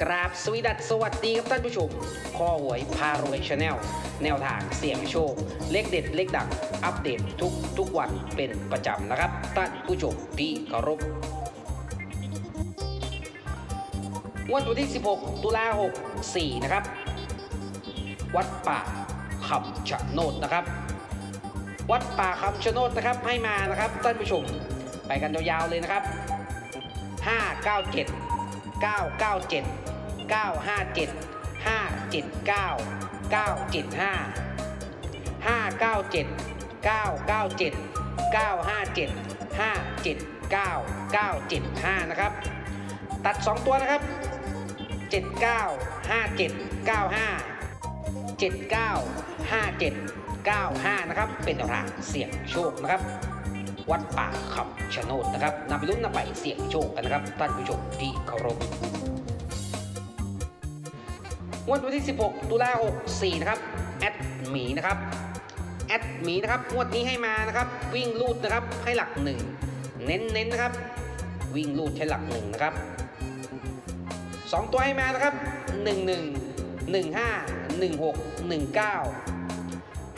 กราบสวีดัสสวัสดีครับท่านผู้ชม ข้อหวยพารวยชาแนลแนวทางเสี่ยงโชค เลขเด็ดเลขดังอัปเดตทุกทุกวันเป็นประจำนะครับ ท่านผู้ชมที่เคารพวันที่ 16 ตุลา64 นะครับ วัดป่าคำชะโนดนะครับ วัดป่าคำชะโนดนะครับให้มานะครับท่านผู้ชมไปกันยาวๆเลยนะครับ 597 997 957 579 975 597 997 957 579 975 นะครับ ตัด 2 ตัวนะครับ 79 57 95 79 57 95 นะครับ เป็นตารางเสี่ยงโชคนะครับ วัดป่าคำชะโนดนะครับนำไปลุ้นนำไปเสี่ยงโชคกันนะครับ ท่านผู้ชมที่เคารพงวดวันที่ 16 ตุลา64 นะครับ แอดหมีนะครับ แอดหมีนะครับ งวดนี้ให้มานะครับ วิ่งลูดนะครับ ให้หลักหนึ่งเน้นเน้นนะครับ วิ่งลูดใช้หลักหนึ่งนะครับสองตัวให้มานะครับ 1 1 1 5 1 6 1 9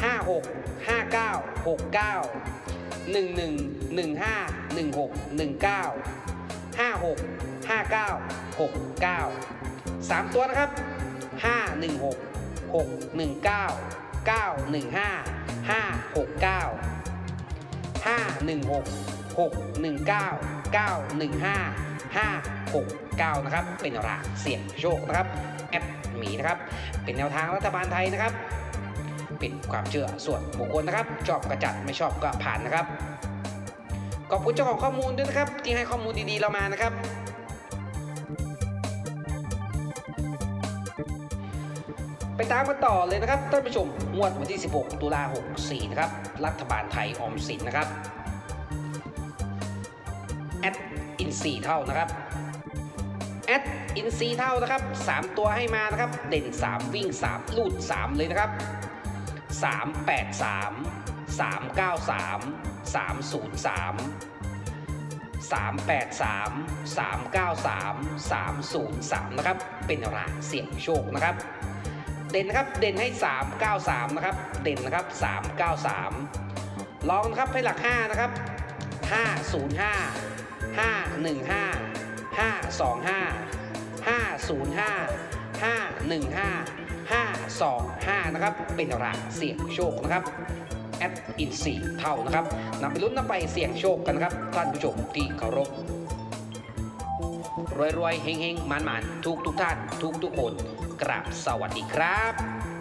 5 6 5 9 6 9 1 1 1 5 1 6 1 9 5 6 5 9 6 9 3 ตัวนะครับ 5 1 6 6 1 9 9 1 5 5 6 9 5 1 6 6 1 9 9 1 5 5 6 9 นะครับ เป็นรางเสี่ยงโชคนะครับ แอปหมีนะครับ เป็นแนวทางรัฐบาลไทยนะครับ เป็นความเชื่อส่วนบุคคลนะครับ ชอบกระจัดไม่ชอบก็ผ่านนะครับ ขอบคุณเจ้าของข้อมูลด้วยนะครับ ที่ให้ข้อมูลดีๆเรามานะครับไปตามกันต่อเลยนะครับท่านผู้ชมงวดวันที่ 16 ตุลา64 นะครับ รัฐบาลไทยออมสินนะครับแอดอินซีเท่านะครับแอดอินซีเท่านะครับ 3 ตัวให้มานะครับ เด่น 3 วิ่ง 3 ลูด 3 เลยนะครับ 383 393 303 383 393 303 นะครับ เป็นราเสี่ยงโชคนะครับ เด่นนะครับ เด่นให้ 393 นะครับ เด่นนะครับ 393 ลองนะครับให้หลัก 5 นะครับ 505 515 525 505 515 25 นะครับ เป็นรางเสี่ยงโชคนะครับแอดอินสีเท่านะครับนำไปลุ้นนำไปเสี่ยงโชคกันนะครับ ท่านผู้ชมที่เคารพรวยรวยๆเฮงเฮงๆมันมันๆทุกทุกท่าน ทุกทุกคนกราบสวัสดีครับ